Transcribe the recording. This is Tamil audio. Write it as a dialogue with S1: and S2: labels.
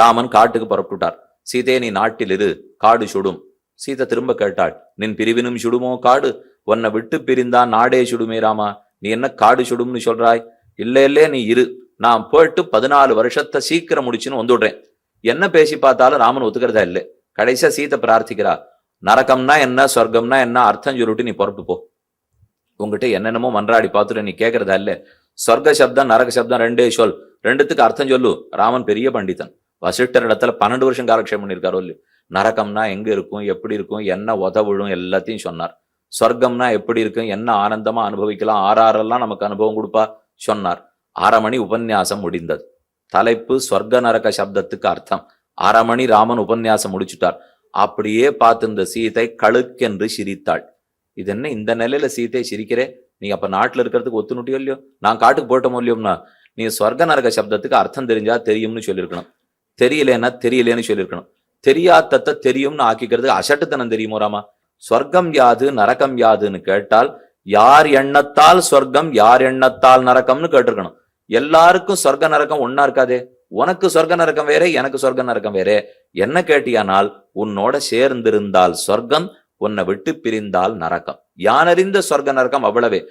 S1: ராமன் காட்டுக்கு புறப்பட்டுட்டார் சீதே நீ நாட்டில் இரு காடு சுடும். சீதை திரும்ப கேட்டாள். நின் பிரிவினும் சுடுமோ காடு? உன்னை விட்டு பிரிந்தா நாடே சுடுமே ராமா. நீ என்ன காடு சுடும்னு சொல்றாய்? இல்ல இல்லே நீ இரு. நான் போயிட்டு பதினாலு வருஷத்தை சீக்கிரம் முடிச்சுன்னு வந்துடுறேன். என்ன பேசி பார்த்தாலும் ராமன் ஒத்துக்கிறதா இல்லை. கடைசியா சீதை பிரார்த்திக்கிறா. நரகம்னா என்ன சொர்க்கம்னா என்ன அர்த்தம் சொல்லிட்டு நீ புறப்பு போ. உங்ககிட்ட என்னென்னமோ மன்றாடி பார்த்துட்டு நீ கேட்கறதா இல்ல. சொர்க்க சப்தம் நரக சப்தம் ரெண்டே சொல். ரெண்டுத்துக்கு அர்த்தம் சொல்லு. ராமன் பெரிய பண்டிதன். வசிஷ்டர் இடத்துல பன்னெண்டு வருஷம் காலக்ஷேபம் பண்ணியிருக்காரோ இல்லையோ நரகம்னா எங்க இருக்கும் எப்படி இருக்கும் என்ன உதவிடும் எல்லாத்தையும் சொன்னார். சொர்க்கம்னா எப்படி இருக்கும் என்ன ஆனந்தமா அனுபவிக்கலாம் ஆறாறெல்லாம் நமக்கு அனுபவம் கொடுப்பா சொன்னார். அரை மணி உபன்யாசம் முடிந்தது. தலைப்பு சொர்க்க நரக சப்தத்துக்கு அர்த்தம். அரை மணி ராமன் உபன்யாசம் முடிச்சுட்டார். அப்படியே பார்த்திருந்த சீதை கழுக்கென்று சிரித்தாள். இது என்ன இந்த நிலையில சீதை சிரிக்கிறே? நீ அப்ப நாட்டுல இருக்கிறதுக்கு ஒத்துணுட்டியோ இல்லையோ? நான் காட்டுக்கு போட்டோமோ இல்லையோம்னா? நீ சொர்க்க நரக சப்தத்துக்கு அர்த்தம் தெரிஞ்சா தெரியும்னு சொல்லியிருக்கணும். தெரியலன்னா தெரியலேன்னு சொல்லியிருக்கணும். தெரியாதத்தை தெரியும்னு ஆக்கிக்கிறது அசட்டுத்தனம் தெரியுமோ ராமா? சொர்க்கம் யாது நரக்கம் யாதுன்னு கேட்டால் யார் எண்ணத்தால் சொர்க்கம் யார் எண்ணத்தால் நரக்கம்னு கேட்டிருக்கணும். எல்லாருக்கும் சொர்க்க நரக்கம் ஒன்னா இருக்காதே. உனக்கு சொர்க்க நரக்கம் வேற எனக்கு சொர்க்க நரக்கம் வேற. என்ன கேட்டியானால் உன்னோட சேர்ந்திருந்தால் சொர்க்கம் உன்னை விட்டு பிரிந்தால் நரக்கம். யானறிந்த சொர்க்க நரக்கம் அவ்வளவே.